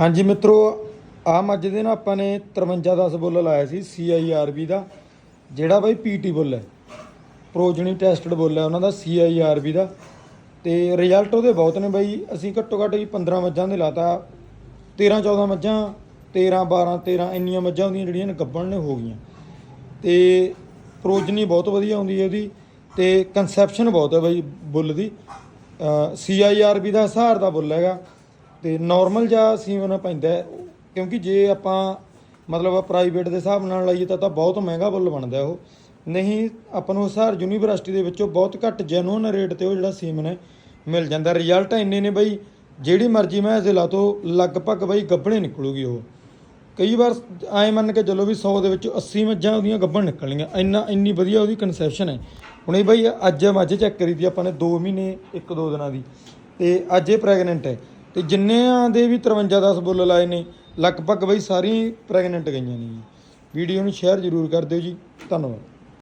ਹਾਂਜੀ ਮਿੱਤਰੋ ਆ ਮੱਝ ਦੇ ਨਾ ਆਪਾਂ ਨੇ 5310 ਬੁੱਲ ਲਾਇਆ ਸੀ CIRB ਦਾ। ਜਿਹੜਾ ਬਾਈ ਪੀਟੀ ਬੁੱਲ ਹੈ ਪ੍ਰੋਜਨੀ ਟੈਸਟਡ ਬੁੱਲ ਹੈ, ਉਹਨਾਂ ਦਾ CIRB ਦਾ। ਤੇ ਰਿਜ਼ਲਟ ਉਹਦੇ ਬਹੁਤ ਨੇ ਬਾਈ, ਅਸੀਂ ਘੱਟੋ ਘੱਟ ਵੀ 15 ਮੱਝਾਂ ਦੇ ਲਾਤਾ। 13 14 ਮੱਝਾਂ 13 12 13 ਇੰਨੀਆਂ ਮੱਝਾਂ ਹੁੰਦੀਆਂ ਜਿਹੜੀਆਂ ਨੇ ਗੱਭਣ ਨੇ ਹੋ ਗਈਆਂ। ਤੇ ਪ੍ਰੋਜਨੀ ਬਹੁਤ ਵਧੀਆ ਹੁੰਦੀ ਹੈ ਉਹਦੀ, ਤੇ ਕਨਸੈਪਸ਼ਨ ਬਹੁਤ ਹੈ ਬਾਈ ਬੁੱਲ ਦੀ। ਸੀਆਈਆਰਬੀ ਦਾ ਸਹਾਰ ਦਾ ਬੁੱਲ ਹੈਗਾ। ਤੇ ਨਾਰਮਲ ਜਿਹਾ ਸੀਮਨ ਪੈਂਦਾ ਕਿਉਂਕਿ ਜੇ ਆਪਾਂ ਮਤਲਬ ਪ੍ਰਾਈਵੇਟ ਦੇ ਹਿਸਾਬ ਨਾਲ ਲਈਏ ਤਾਂ ਤਾਂ ਬਹੁਤ ਮਹਿੰਗਾ ਬੁੱਲ ਬਣਦਾ ਉਹ। ਨਹੀਂ, ਆਪਾਂ ਨੂੰ ਹਸਾਰ ਯੂਨੀਵਰਸਿਟੀ ਦੇ ਵਿੱਚੋਂ ਬਹੁਤ ਘੱਟ ਜੈਨੂਨ ਰੇਟ ਤੇ ਉਹ ਜਿਹੜਾ ਸੀਮਨ ਹੈ ਮਿਲ ਜਾਂਦਾ। ਰਿਜ਼ਲਟ ਇੰਨੇ ਨੇ ਬਈ, ਜਿਹੜੀ ਮਰਜ਼ੀ ਮੈਂ ਜ਼ਿਲ੍ਹਾ ਤੋਂ ਲਗਭਗ ਬਈ ਗੱਭਣੇ ਨਿਕਲੂਗੀ ਉਹ। ਕਈ ਵਾਰ ਐ ਮੰਨ ਕੇ ਚੱਲੋ ਵੀ 100 ਦੇ ਵਿੱਚੋਂ 80 ਮੱਝਾਂ ਉਹਦੀਆਂ ਗੱਭਣ ਨਿਕਲਣੀਆਂ। ਇੰਨਾ, ਇੰਨੀ ਵਧੀਆ ਉਹਦੀ ਕਨਸੈਪਸ਼ਨ ਹੈ। ਹੁਣੇ ਬਈ ਬਾਈ ਅੱਜ ਮੱਝ ਚੈੱਕ ਕਰੀ ਦੀ ਆਪਾਂ ਨੇ 2 ਮਹੀਨੇ 1-2 ਦਿਨਾਂ ਦੀ। ਤੇ ਅੱਜ ਇਹ ਪ੍ਰੈਗਨੈਂਟ ਹੈ। ਤੇ ਜਿੰਨਿਆਂ ਦੇ ਵੀ 53 10 ਬੁੱਲ ਲਾਏ ਨੇ, ਲਗਭਗ ਬਈ ਸਾਰੀ ਪ੍ਰੈਗਨੈਂਟ ਗਈਆਂ ਨੇ। ਜੀ ਵੀਡੀਓ ਨੂੰ ਸ਼ੇਅਰ ਜ਼ਰੂਰ ਕਰ ਦਿਓ ਜੀ। ਧੰਨਵਾਦ।